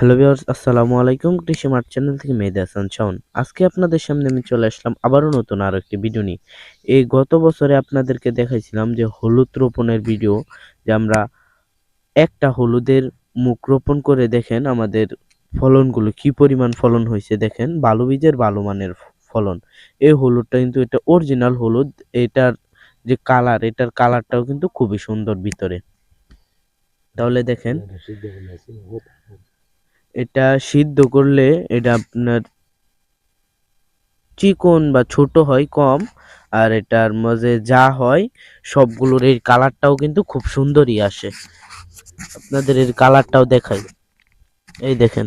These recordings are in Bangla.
হ্যালো ভিউয়ার্স আসসালামু আলাইকুম। কৃষি মার্ট চ্যানেল থেকে মেহেদি হাসান শাওন। আজকে আপনাদের সামনে আমি চলে আসলাম আবারও নতুন আরও একটি ভিডিও নিয়ে। এই গত বছরে আপনাদেরকে দেখাইছিলাম যে হলুদ রোপণের ভিডিও যে আমরা একটা হলুদের মুখ রোপণ করে দেখেন আমাদের ফলনগুলো, কি পরিমাণ ফলন হয়েছে দেখেন ভালো বীজের ভালো মানের ফলন। এই হলুদটা কিন্তু এটা অরিজিনাল হলুদ, এটার যে কালার এটার কালারটাও কিন্তু খুবই সুন্দর ভিতরে। তাহলে দেখেন এটা সিদ্ধ করলে এটা আপনার চিকন বা ছোট হয় কম আর এটার মাঝে যা হয় সবগুলোর এই কালারটাও কিন্তু খুব সুন্দরই আসে। আপনাদের এর কালারটাও দেখাই। এই দেখেন।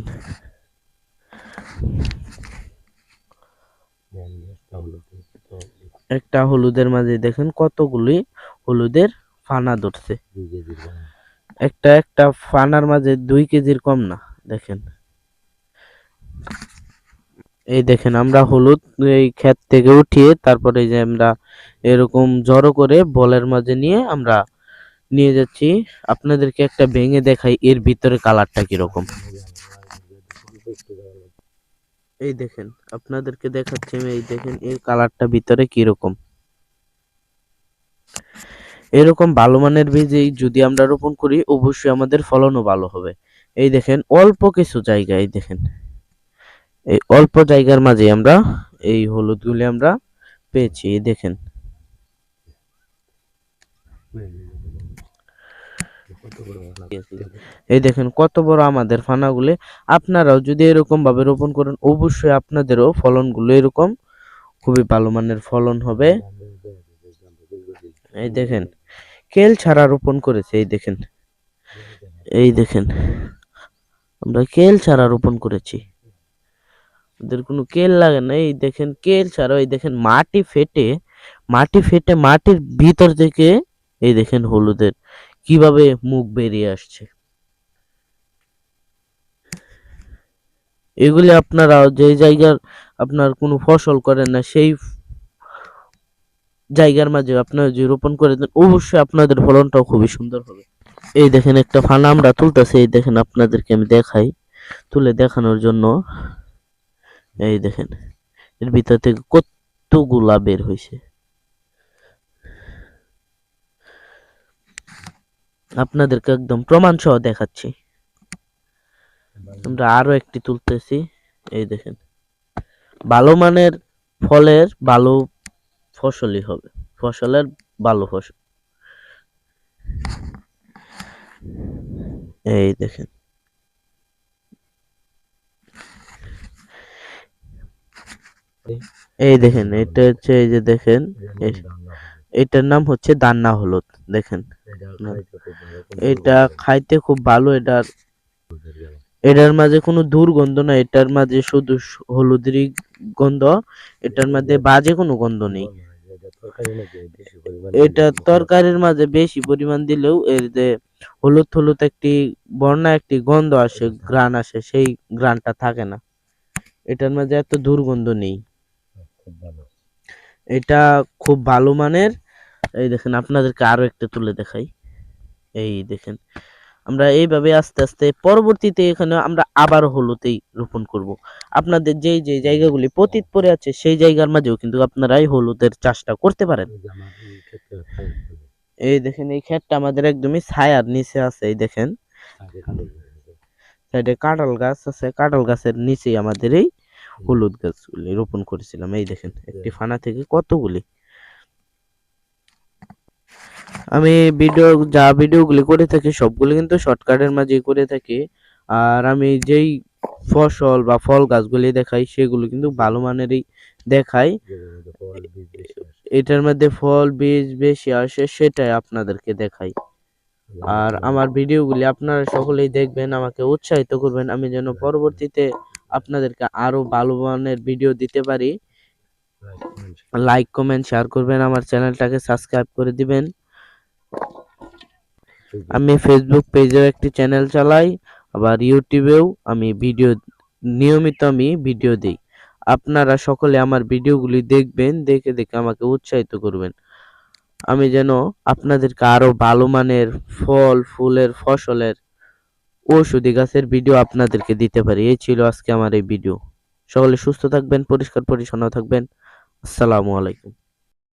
একটা হলুদের মাঝে দেখেন কতগুলি হলুদের ফানা ধরছে। একটা একটা ফানার মাঝে দুই কেজির কম না। দেখেন। এই দেখেন, আমরা হলুদ এই ক্ষেত থেকে উঠিয়ে তারপরে যে আমরা এরকম জড়ো করে বলের মাঝে নিয়ে আমরা নিয়ে যাচ্ছি। আপনাদেরকে একটা ভেঙে দেখাই এর ভিতরে কালারটা কীরকম। এই দেখেন, আপনাদেরকে দেখাচ্ছি আমি, এই দেখেন এর কালারটা ভিতরে কীরকম। এরকম ভালো মানের বীজেই যদি আমরা রোপণ করি, অবশ্যই আমাদের ফলনও ভালো হবে। এই দেখেন, অল্প কিছু জায়গা এই দেখেন। এই অল্প জায়গার মাঝে আমরা এই হলুদগুলি আমরা পেয়েছি দেখেন। এই দেখেন, কত বড় আমাদের ফানাগুলি। আপনারাও যদি এরকম ভাবে রোপণ করেন, অবশ্যই আপনাদেরও ফলনগুলো এরকম খুবই ভালো মানের ফলন হবে। এই দেখেন কেল ছাড়া রোপণ করেছে, এই দেখেন। এই দেখেন। আমরা কেল ছাড়া রোপণ করেছি। ওদের কোনো কেল লাগে না। এই দেখেন কেল ছাড়া, এই দেখেন মাটি ফেটে মাটি ফেটে মাটির ভিতর থেকে এই দেখেন হলুদের কীভাবে মুখ বেরিয়ে আসছে। এগুলি আপনারা যে জায়গার আপনার কোনো ফসল করেন না, সেই জায়গার মাঝে আপনারা যে রোপণ করে দেন, অবশ্যই আপনাদের ফলনটাও খুবই সুন্দর হবে। এই দেখেন একটা ফানা আমরা তুলতেছি, এই দেখেন আপনাদেরকে আমি দেখাই। তুলে দেখানোর জন্য, এই দেখেন, এর ভিতর থেকে কতগুলা বের হয়েছে আপনাদেরকে একদম প্রমাণ সহ দেখাচ্ছি। আমরা আরও একটি তুলতেছি, এই দেখেন। ভালো মানের ফলের ভালো ফসলই হবে, ফসলের ভালো ফসল। এই দেখেন। এই দেখেন, এটা হচ্ছে এই যে দেখেন এটার নাম হচ্ছে দান্না হলুদ, দেখেন। এটা খাইতে খুব ভালো এটার এটার মাঝে কোনো দুর্গন্ধ না এটার মাঝে শুধু হলুদেরই গন্ধ, এটার মাঝে বাজে কোনো গন্ধ নেই। এটা তরকারির মাঝে বেশি পরিমাণ দিলেও এর যে হলুদ হলুদ একটি বর্ণা একটি গন্ধ আসে ঘ্রাণ আসে সেই ঘ্রাণটা থাকে না। এটার মাঝে এত দুর্গন্ধ নেই। এটা খুব ভালো মানের। এই দেখেন আপনাদেরকে আরও একটা তুলে দেখাই। এই দেখেন আমরা এইভাবে আস্তে আস্তে পরবর্তীতে এখানে আমরা আবার হলুদেই রোপণ করব। আপনাদের যেই যে জায়গাগুলি পতিত পড়ে আছে সেই জায়গার মাঝেও কিন্তু আপনারাই হলুদের চাষটা করতে পারেন। এই দেখেন এই ক্ষেতটা আমাদের একদমই ছায়ার নিচে আছে এই দেখেন। সাইডে কাঁঠাল গাছ আছে। কাঁঠাল গাছের নিচেই আমাদের এই হলুদ গাছগুলি রোপণ করেছিলাম। এই দেখেন একটি ফানা থেকে কতগুলি আমি ভিডিও যা ভিডিওগুলি করে থাকি সবগুলো কিন্তু শর্টকাটের মাঝেই করে থাকি। আর আমি যেই ফসল বা ফল গাছগুলি দেখাই সেগুলো কিন্তু ভালো মানেরই দেখাই। এটার মধ্যে ফল বীজ বেশি আসে সেটাই আপনাদেরকে দেখাই। আর আমার ভিডিওগুলি আপনারা সকলেই দেখবেন আমাকে উৎসাহিত করবেন। আমি যেন পরবর্তীতে আপনাদেরকে আরও ভালো মানের ভিডিও দিতে পারি। লাইক কমেন্ট শেয়ার করবেন। আমার চ্যানেলটাকে সাবস্ক্রাইব করে দিবেন। আমি ফেসবুক পেজেও একটি চ্যানেল চালাই, আবার ইউটিউবেও আমি ভিডিও নিয়মিত আমি ভিডিও দিই। আপনারা সকলে আমার ভিডিওগুলি দেখবেন, দেখে দেখে আমাকে উৎসাহিত করবেন। আমি যেন আপনাদেরকে আরও ভালো মানের ফল, ফুলের, ফসলের, ঔষধি গাছের ভিডিও আপনাদেরকে দিতে পারি। এই ছিল আজকে আমার এই ভিডিও সকলে সুস্থ থাকবেন, পরিষ্কার পরিচ্ছন্ন থাকবেন। আসসালামু আলাইকুম।